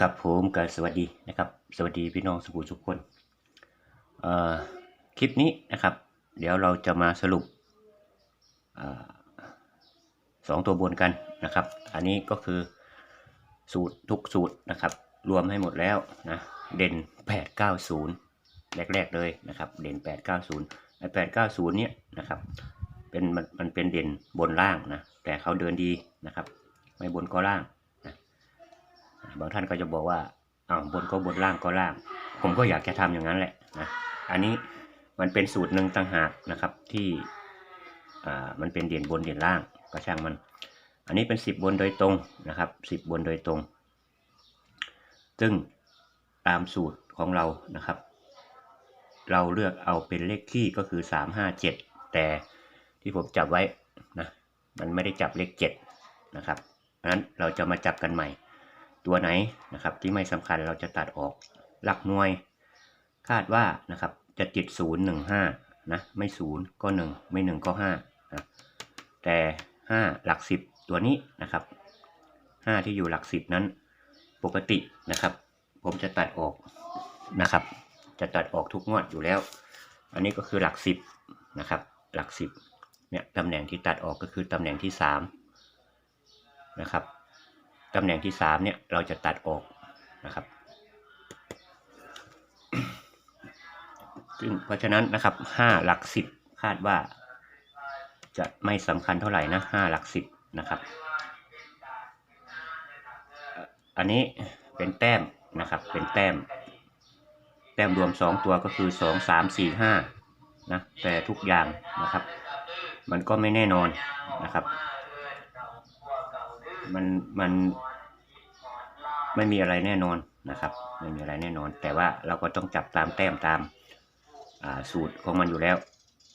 กับผมกับสวัสดีนะครับ สวัสดีพี่น้องสบู่ทุกคนคลิปนี้นะครับ เดี๋ยวเราจะมาสรุปอสองตัวบนกันนะครับ อันนี้ก็คือสูตรทุกสูตรนะครับ รวมให้หมดแล้วนะเด่น 890 แรกๆเลยนะครับ เด่น 890ไอ้890 เนี่ยนะครับเป็นมันมันเป็นเด่นบนล่างนะแต่เขาเดินดีนะครับ ไม่บนก็ล่าง บางท่านก็จะบอกว่าอ้าวบนก็บนล่างก็ล่าง ผมก็อยากจะทำอย่างนั้นแหละนะอันนี้มันเป็นสูตรหนึ่งต่างหากนะครับที่อ่ามันเป็นเด่นบนเด่นล่างก็ช่างมัน อันนี้เป็นสิบบนโดยตรงนะครับสิบบนโดยตรง ซึ่งตามสูตรของเรานะครับ เราเลือกเอาเป็นเลขคี่ก็คือสามห้าเจ็ดแต่ที่ผมจับไว้นะมันไม่ได้จับเลขเจ็ดนะครับเพราะนั้นเราจะมาจับกันใหม่ ตัวไหนนะครับที่ไม่สำคัญเราจะตัดออกหลักหน่วย คาดว่านะครับจะติดศูนย์หนึ่งห้านะไม่ศูนย์ก็หนึ่งไม่หนึ่งก็ห้านะแต่ห้าหลักสิบตัวนี้นะครับห้าที่อยู่หลักสิบนั้นปกตินะครับ ผมจะตัดออกนะครับ จะตัดออกทุกงวดอยู่แล้ว อันนี้ก็คือหลักสิบนะครับหลักสิบเนี่ยตำแหน่งที่ตัดออกก็คือตำแหน่งที่สามนะครับ ตำแหน่งที่สามเนี่ยเราจะตัดออกนะครับ ซึ่งเพราะฉะนั้นนะครับห้าหลักสิบคาดว่า จะไม่สำคัญเท่าไหร่นะห้าหลักสิบนะครับ อันนี้เป็นแต้มนะครับ เป็นแต้ม แต้มรวมสองตัวก็คือสองสามสี่ห้านะแต่ทุกอย่างนะครับ มันก็ไม่แน่นอนนะครับ มันมันไม่มีอะไรแน่นอนนะครับ ไม่มีอะไรแน่นอน แต่ว่าเราก็ต้องจับตามแต้มตามสูตรของมันอยู่แล้ว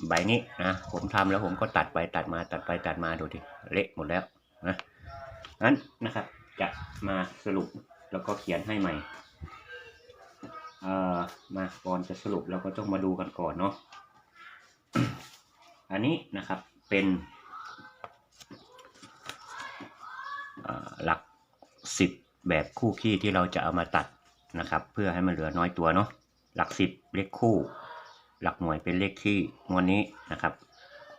ใบนี้นะผมทำแล้วผมก็ตัดไปตัดมาตัดไปตัดมาดูดิเละหมดแล้วนะนั้นนะครับจะมาสรุปแล้วก็เขียนให้ใหม่เอ่อมาก่อนจะสรุปเราก็ต้องมาดูกันก่อนเนาะอันนี้นะครับเป็นเอ่อ หลักสิบแบบคู่ขี้ที่เราจะเอามาตัดนะครับ เพื่อให้มันเหลือน้อยตัวเนาะหลักสิบเลขคู่ หลักหน่วยเป็นเลขขี้งวดนี้นะครับ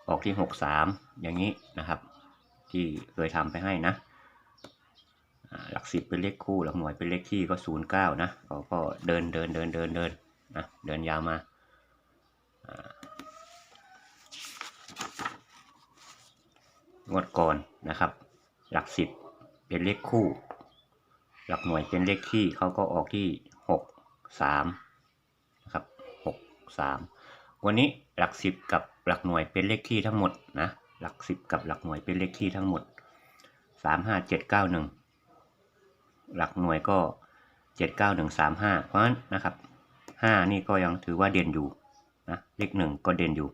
ออกที่หกสามอย่างนี้นะครับ ที่เคยทำไปให้นะหลักสิบเป็นเลขคู่หลักหน่วยเป็นเลขขี้ก็ศูนย์เก้านะเขาก็เดินเดินเดินเดินเดินนะเดินยาวมาอ่างวดก่อนนะครับ หลักสิบ เป็นเลขคู่ หลักหน่วยเป็นเลขขี้เขาก็ออกที่หกสามนะครับหกสามวันนี้หลักสิบกับหลักหน่วยเป็นเลขขี้ทั้งหมดนะหลักสิบกับหลักหน่วยเป็นเลขขี้ทั้งหมดสามห้าเจ็ดเก้าหนึ่งหลักหน่วยก็เจ็ดเก้าหนึ่งสามห้าเพราะฉะนั้นนะครับห้านี่ก็ยังถือว่าเด่นอยู่นะเลขหนึ่งก็เด่นอยู่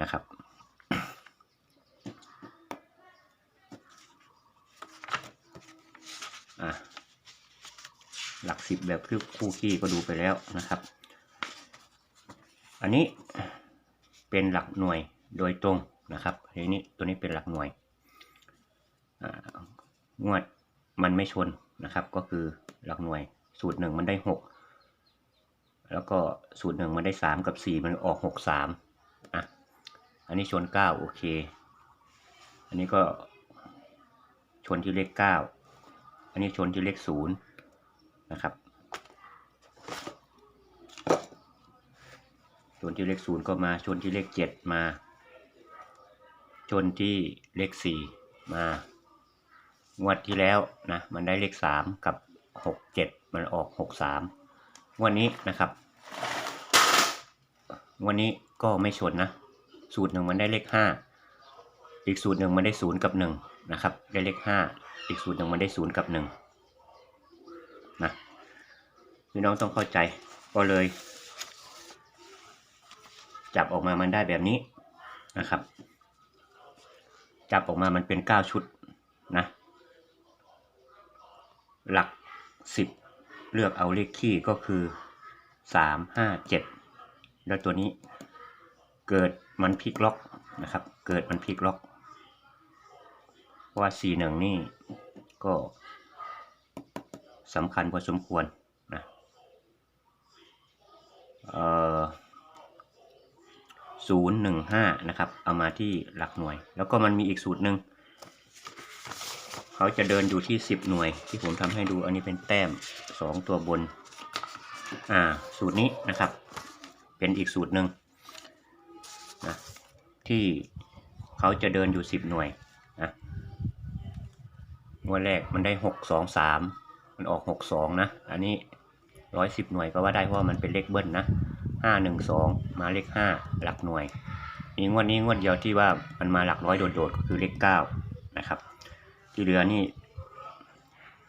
นะครับ อะหลักสิบแบบคือคู่ขี้ก็ดูไปแล้วนะครับ อันนี้เป็นหลักหน่วยโดยตรงนะครับทีนี้ตัวนี้เป็นหลักหน่วยงวดมันไม่ชนนะครับ ก็คือหลักหน่วย สูตรหนึ่งมันได้หกแล้วก็สูตรหนึ่งมันได้สามกับสี่มันออกหกสามอะอันนี้ชนเก้าโอเค อันนี้ก็ชนที่เลขเก้า อันนี้ชนที่เลขศูนย์นะครับชนที่เลขศูนย์ก็มาชนที่เลขเจ็ดมา ชนที่เลขสี่มางวดที่แล้วนะมันได้เลขสามกับหกเจ็ดมันออกหกสามวดนี้นะครับงวดนี้ก็ไม่ชนนะ สูตรหนึ่งมันได้เลขห้าอีกสูตรหนึ่งมันได้ศูนย์กับหนึ่งนะครับ ได้เลขห้า อีกสูตรหนึ่งมันได้ศูนย์กับหนึ่งนะพี่น้องต้องเข้าใจก็เลย จับออกมามันได้แบบนี้นะครับ จับออกมามันเป็นเก้าชุดนะหลักสิบเลือกเอาเลขคี่ก็คือสามห้าเจ็ดแล้วตัวนี้เกิดมันพลิกล็อกนะครับ เกิดมันพลิกล็อก ว่าสี่หนึ่งนี่ก็สำคัญพอสมควรนะเอ่อศูนย์หนึ่งห้านะครับ เอามาที่หลักหน่วย แล้วก็มันมีอีกสูตรหนึ่งเขาจะเดินอยู่ที่สิบหน่วย ที่ผมทำให้ดูอันนี้เป็นแต้มสองตัวบน อ่า สูตรนี้นะครับ เป็นอีกสูตรหนึ่งนะที่เขาจะเดินอยู่สิบหน่วย งวดแรกมันได้หกสองสามมันออกหกสองนะ อันนี้ร้อยสิบหน่วยก็ว่าได้เพราะมันเป็นเลขเบิ้ลนะห้าหนึ่งสองมาเลขห้าหลักหน่วยนี่งวดนี้งวดเดียวที่ว่ามันมาหลักร้อยโดดๆก็คือเลขเก้านะครับ ที่เหลือนี่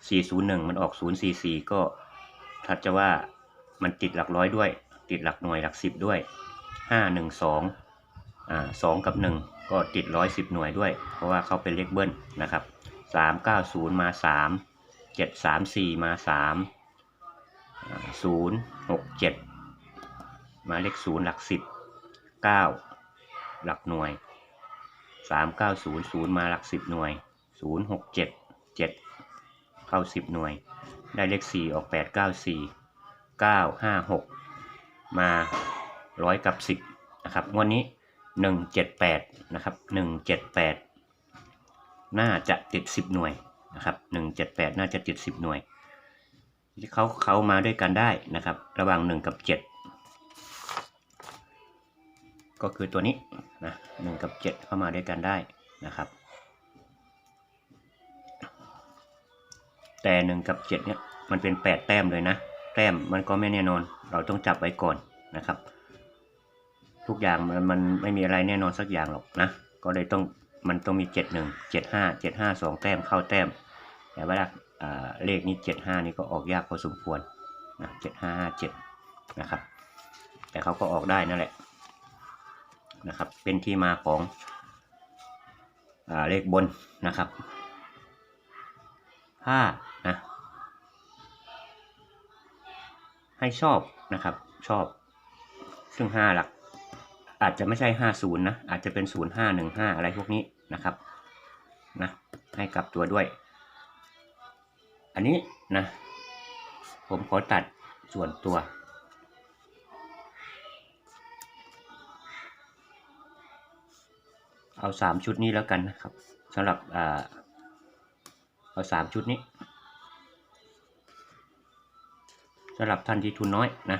สี่ศูนย์หนึ่งมันออกศูนย์สี่สี่ก็ถ้าจะว่ามันติดหลักร้อยด้วย ติดหลักหน่วยหลักสิบด้วยห้าหนึ่งสองอ่าสองกับหนึ่งก็ติดร้อยสิบหน่วยด้วย เพราะว่าเขาเป็นเลขเบิ้ลนะครับ สามเก้าศูนย์มาสามเจ็ดสามสี่มาสามศูนย์หกเจ็ดมาเลขศูนย์หลักสิบเก้าหลักหน่วยสามเก้าศูนย์ศูนย์มาหลักสิบหน่วยศูนย์หกเจ็ดเจ็ดเข้าสิบหน่วย ได้เลขสี่ออกแปดเก้าสี่เก้าห้าหกมาร้อยกับสิบนะครับงวันนี้หนึ่งเจ็ดแปดนะครับหนึ่งเจ็ดแปด น่าจะติดสิบหน่วยนะครับหนึ่งเจ็ดแปดน่าจะติดสิบหน่วยที่เขาเขามาด้วยกันได้นะครับ ระหว่างหนึ่งกับเจ็ดก็คือตัวนี้นะหนึ่งกับเจ็ดเข้ามาด้วยกันได้นะครับ แต่หนึ่งกับเจ็ดเนี่ยมันเป็นแปดแต้มเลยนะ แต้มมันก็ไม่แน่นอน เราต้องจับไว้ก่อนนะครับ ทุกอย่างมันมันไม่มีอะไรแน่นอนสักอย่างหรอกนะ ก็เลยต้อง มันต้องมีเจ็ดหนึ่งเจ็ดห้าเจ็ดห้าสองแต้มเข้าแต้ม แต่ว่าเลขนี้เจ็ดห้านี่ก็ออกยากพอสมควรนะเจ็ดห้าห้าเจ็ดนะครับ แต่เขาก็ออกได้นั่นแหละนะครับ เป็นที่มาของอเลขบนนะครับถ้านะให้ชอบนะครับชอบ ซึ่งห้าหลัก อาจจะไม่ใช่ห้าศูนย์นะ อาจจะเป็นศูนย์ห้าหนึ่งห้าอะไรพวกนี้ นะครับนะให้กลับตัวด้วย อันนี้นะ ผมขอตัดส่วนตัว เอาสามชุดนี้แล้วกันนะครับสำหรับอ่าเอาสามชุดนี้สำหรับท่านที่ทุนน้อยนะ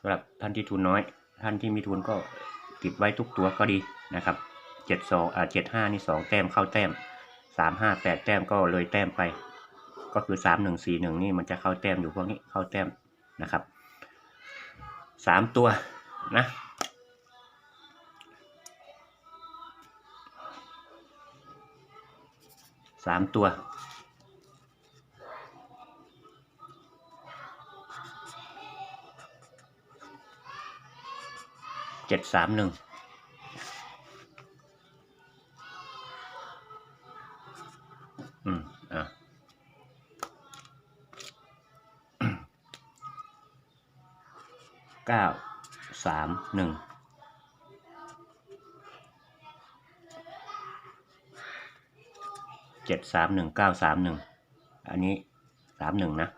สำหรับท่านที่ทุนน้อย ท่านที่มีทุนก็ติดไว้ทุกตัวก็ดี นะครับเจ็ดสองอ่าเจ็ดห้านี่สองแต้มเข้าแต้มสามห้าแปดแต้มก็เลยแต้มไป ก็คือสามหนึ่งสี่หนึ่งนี่มันจะเข้าแต้มอยู่พวกนี้เข้าแต้มนะครับสามตัวนะสามตัวเจ็ดสามหนึ่ง อืมอะเก้าสามหนึ่งเจ็ดสามหนึ่งเก้าสามหนึ่งอันนี้สามหนึ่งนะ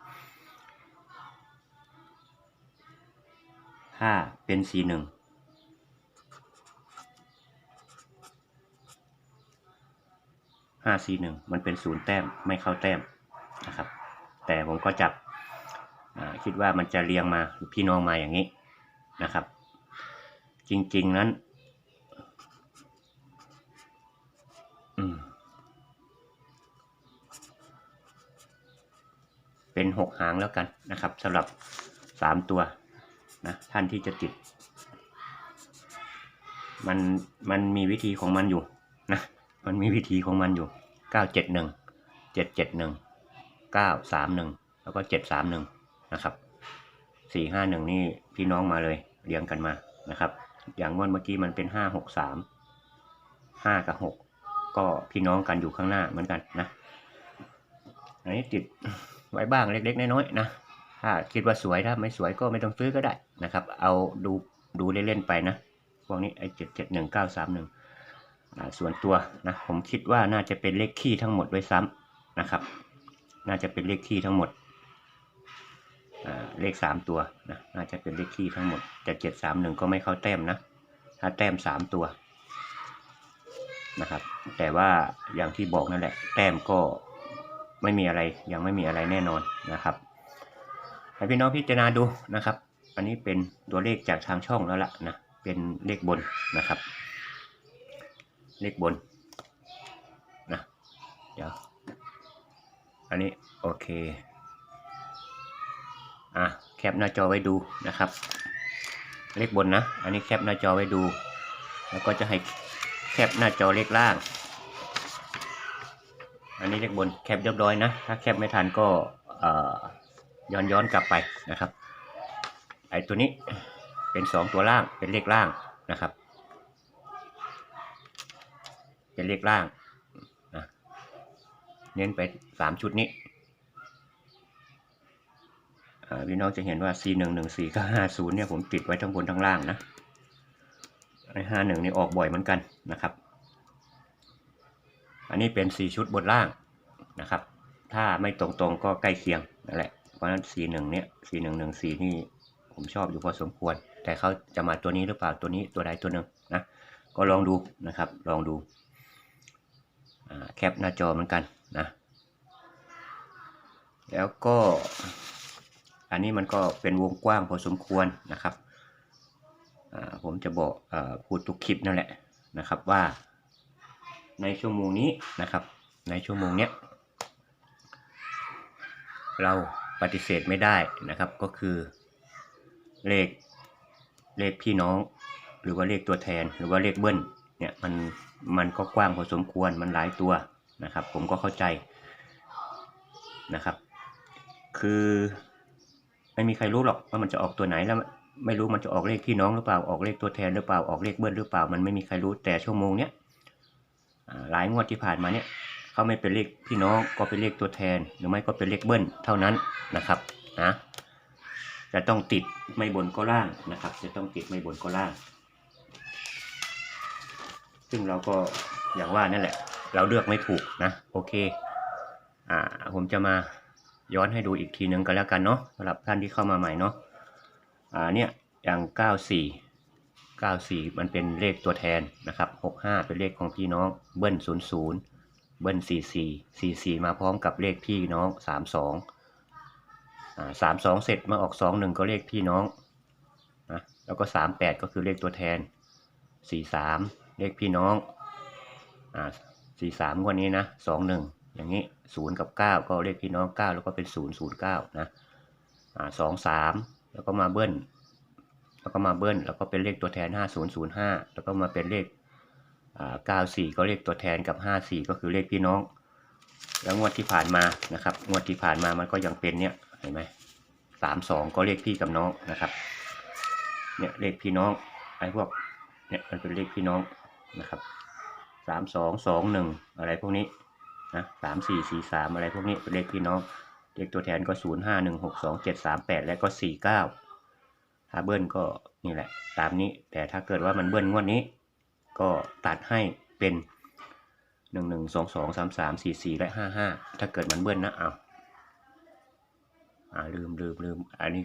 ห้าเป็นสี่หนึ่ง ห้าซีหนึ่งมันเป็นศูนย์แต้มไม่เข้าแต้มนะครับ แต่ผมก็จับคิดว่ามันจะเรียงมาหรือพี่น้องมาอย่างนี้นะครับ จริงๆนั้นเป็นหกหางแล้วกันนะครับสำหรับสามตัวนะท่านที่จะติด มันมันมีวิธีของมันอยู่นะ มันมีวิธีของมันอยู่เก้าเจ็ดหนึ่งเจ็ดเจ็ดหนึ่งเก้าสามหนึ่งแล้วก็เจ็ดสามหนึ่งนะครับสี่ห้าหนึ่งนี่พี่น้องมาเลยเรียงกันมานะครับ อย่างงวดเมื่อกี้มันเป็นห้าหกสามห้ากับหกก็พี่น้องกันอยู่ข้างหน้าเหมือนกันนะอันนี้ติดไว้บ้างเล็กๆน้อยๆนะถ้าคิดว่าสวยถ้าไม่สวยก็ไม่ต้องซื้อก็ได้นะครับ เอาดูดูเล่นๆไปนะพวกนี้ไอ้เจ็ดเจ็ดหนึ่งเก้าสามหนึ่ง ส่วนตัวนะผมคิดว่าน่าจะเป็นเลขคี่ทั้งหมดด้วยซ้ำนะครับ น่าจะเป็นเลขคี่ทั้งหมดเลขสามตัวนะน่าจะเป็นเลขคี่ทั้งหมดแต่เจ็ดสามหนึ่งก็ไม่เข้าแต้มนะถ้าแต้มสามตัวนะครับ แต่ว่าอย่างที่บอกนั่นแหละ แต้มก็ไม่มีอะไรยังไม่มีอะไรแน่นอนนะครับให้พี่น้องพิจารณาดูนะครับ อันนี้เป็นตัวเลขจากทางช่องแล้วล่ะนะเป็นเลขบนนะครับ เลขบนนะเดี๋ยวอันนี้โอเคอะแคปหน้าจอไว้ดูนะครับ เลขบนนะ อันนี้แคปหน้าจอไว้ดู แล้วก็จะให้แคปหน้าจอเลขล่าง อันนี้เลขบนแคปเรียบร้อยนะ ถ้าแคปไม่ทันก็ย้อนย้อนกลับไปนะครับไอ้ตัวนี้เป็นสองตัวล่างเป็นเลขล่างนะครับ เป็นเลขล่างนะเน้นไปสามชุดนี้พี่น้องจะเห็นว่า C หนึ่งหนึ่งสี่กับห้าศูนย์เนี่ยผมติดไว้ทั้งบนทั้งล่างนะไอ้ห้าหนึ่งนี่ออกบ่อยเหมือนกันนะครับ อันนี้เป็นสี่ชุดบนล่างนะครับ ถ้าไม่ตรงๆก็ใกล้เคียงนั่นแหละ เพราะฉะนั้นสี่หนึ่งเนี่ยสี่หนึ่งหนึ่งสี่นี่ผมชอบอยู่พอสมควร แต่เขาจะมาตัวนี้หรือเปล่าตัวนี้ตัวใดตัวหนึ่งนะ ก็ลองดูนะครับ ลองดู แคปหน้าจอเหมือนกันนะ แล้วก็อันนี้มันก็เป็นวงกว้างพอสมควรนะครับ ผมจะบอกอพูดทุกคลิปนั่นแหละนะครับว่า ในชั่วโมงนี้นะครับ ในชั่วโมงเนี้ยเราปฏิเสธไม่ได้นะครับก็คือเลขเลขพี่น้อง หรือว่าเลขตัวแทนหรือว่าเลขเบิ้ลเนี่ยมัน มันก็กว้างพอสมควรมันหลายตัวนะครับ ผมก็เข้าใจนะครับ คือไม่มีใครรู้หรอกว่ามันจะออกตัวไหนแล้วไม่รู้มันจะออกเลขพี่น้องหรือเปล่าออกเลขตัวแทนหรือเปล่าออกเลขเบิ้ลหรือเปล่า มันไม่มีใครรู้แต่ชั่วโมงเนี้ยหลายงวดที่ผ่านมาเนี่ยเขาไม่เป็นเลขพี่น้องก็เป็นเลขตัวแทน หรือไม่ก็เป็นเลขเบิ้ลเท่านั้นนะครับนะจะต้องติดไม่บนก็ล่างนะครับ จะต้องติดไม่บนก็ล่าง ซึ่งเราก็อย่างว่านั่นแหละ เราเลือกไม่ถูกนะโอเคอ่าผมจะมาย้อนให้ดูอีกทีนึงกันแล้วกันเนาะสำหรับท่านที่เข้ามาใหม่เนาะอ่าเนี่ยอย่าง 94 94 มันเป็นเลขตัวแทนนะครับ 65 เป็นเลขของพี่น้องเบิ้ล 00 เบิ้ล 44 44 มาพร้อมกับเลขพี่น้อง 32อ่า32 เสร็จมาออก 21 ก็เลขพี่น้องนะแล้วก็ 38 ก็คือเลขตัวแทน 43 เลขพี่น้องอ่า43งวันนี้นะ21อย่างนี้0กับ9ก็เลขพี่น้อง9แล้วก็เป็น0 0 9นย์เก้านะอ่า23แล้วก็มาเบิ้ลแล้วก็มาเบิ้ลแล้วก็เป็นเลขตัวแทน 5005 แล้วก็มาเป็นเลขอ่า94 ก็เลขตัวแทนกับ 54 ก็คือเลขพี่น้อง แล้วงวดที่ผ่านมานะครับ งวดที่ผ่านมามันก็ยังเป็นเนี่ยเห็นไหม32ก็เลขพี่กับน้องนะครับ เนี่ยเลขพี่น้องไอ้พวกเนี่ยมันเป็นเลขพี่น้อง นะครับสามสองสองหนึ่งอะไรพวกนี้นะสามสี่สี่สามอะไรพวกนี้เลขพี่น้องเลขตัวแทนก็ศูนย์ห้าหนึ่งหกสองเจ็ดสามแปดและก็สี่เก้าถ้าเบิ้ลก็นี่แหละ ตามนี้แต่ถ้าเกิดว่ามันเบิ้ลงวดนี้ ก็ตัดให้เป็นหนึ่งหนึ่งสองสองสามสามสี่สี่และห้าห้าถ้าเกิดมันเบิ้ลนะเอาอ่าลืมลืมลืมอันนี้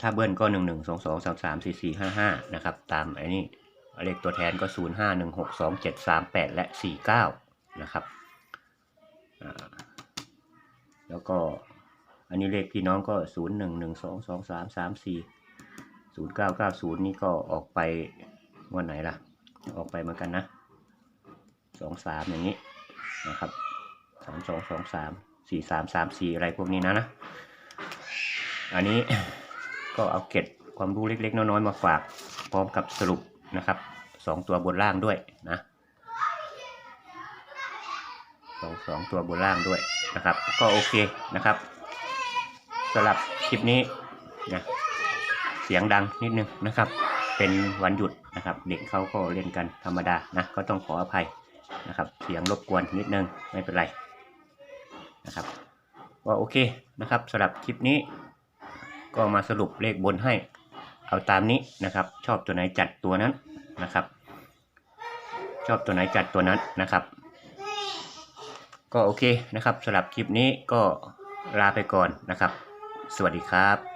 ถ้าเบิ้ลก็ 1 1 2 2 3 3 4 4 5 5 นะครับ ตามไอ้นี่เลขตัวแทนก็ 0 5 1 6 2 7 3 8 และ 49 นะครับแล้วก็อันนี้เลขพี่น้องก็ 0 1 1 2 2 3 3 4 0 9 9 0 นี่ก็ออกไปวันไหนล่ะ ออกไปเหมือนกันนะ 2 3 อย่างนี้นะครับ 3 2 2 3 4 3 3 4 อะไรพวกนี้นะนะ อันนี้ ก็เอาเก็บความรู้เล็กๆ น้อยๆ มาฝากพร้อมกับสรุปนะครับสองตัวบนล่างด้วยนะสองสองตัวบนล่างด้วยนะครับ ก็โอเคนะครับสำหรับคลิปนี้นะเสียงดังนิดนึงนะครับ เป็นวันหยุดนะครับ เด็กเขาก็เล่นกันธรรมดานะก็ต้องขออภัยนะครับ เสียงรบกวนนิดนึงไม่เป็นไรนะครับก็โอเคนะครับสำหรับคลิปนี้ ก็มาสรุปเลขบนให้ เอาตามนี้นะครับ ชอบตัวไหนจัดตัวนั้นนะครับ ชอบตัวไหนจัดตัวนั้นนะครับ ก็โอเคนะครับสำหรับคลิปนี้ก็ลาไปก่อนนะครับ สวัสดีครับ